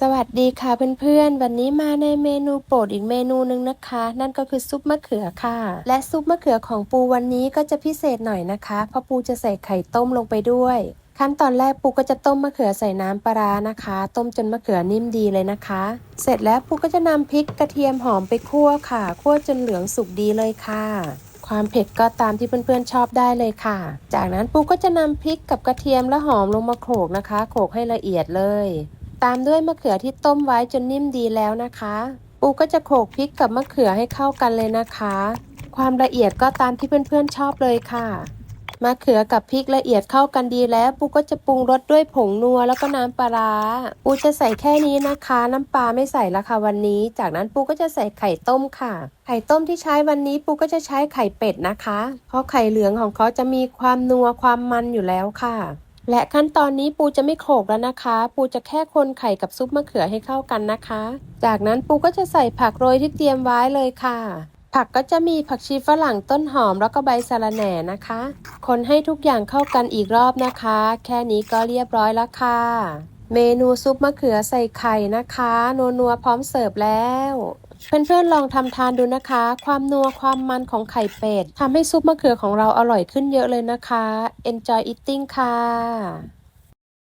สวัสดีค่ะเพื่อนๆ วันนี้มาในเมนูโปรดอีกเมนูหนึ่งนะคะ นั่นก็คือซุปมะเขือค่ะ และซุปมะเขือของปูวันนี้ก็จะพิเศษหน่อยนะคะ เพราะปูจะใส่ไข่ต้มลงไปด้วย ขั้นตอนแรกปูก็จะต้มมะเขือใส่น้ำปลาร้านะคะ ต้มจนมะเขือนิ่มดีเลยนะคะ เสร็จแล้วปูก็จะนำพริกกระเทียมหอมไปคั่วค่ะ คั่วจนเหลืองสุกดีเลยค่ะความเผ็ดก็ตามที่เพื่อนๆชอบได้เลยค่ะ จากนั้นปูก็จะนำพริกกับกระเทียมและหอมลงมาโขลกนะคะ โขลกให้ละเอียดเลย ตามด้วยมะเขือที่ต้มไว้จนนิ่มดีแล้วนะคะ ปูก็จะโขลกพริกกับมะเขือให้เข้ากันเลยนะคะ ความละเอียดก็ตามที่เพื่อนๆชอบเลยค่ะมะเขือกับพริกละเอียดเข้ากันดีแล้ว ปูก็จะปรุงรสด้วยผงนัวแล้วก็น้ำปลาร้าปูจะใส่แค่นี้นะคะ น้ำปลาไม่ใส่ละค่ะวันนี้ จากนั้นปูก็จะใส่ไข่ต้มค่ะ ไข่ต้มที่ใช้วันนี้ปูก็จะใช้ไข่เป็ดนะคะ เพราะไข่เหลืองของเขาจะมีความนัวความมันอยู่แล้วค่ะ และขั้นตอนนี้ปูจะไม่โขลกแล้วนะคะ ปูจะแค่คนไข่กับซุปมะเขือให้เข้ากันนะคะ จากนั้นปูก็จะใส่ผักโรยที่เตรียมไว้เลยค่ะ ผักก็จะมีผักชีฝรั่งต้นหอมแล้วก็ใบสะระแหน่นะคะ คนให้ทุกอย่างเข้ากันอีกรอบนะคะ แค่นี้ก็เรียบร้อยแล้วค่ะ เมนูซุปมะเขือใส่ไข่นะคะนัวนัวๆพร้อมเสิร์ฟแล้ว เพื่อนๆลองทำทานดูนะคะ ความนัวความมันของไข่เป็ดทำให้ซุปมะเขือของเราอร่อยขึ้นเยอะเลยนะคะ Enjoy eating ค่ะ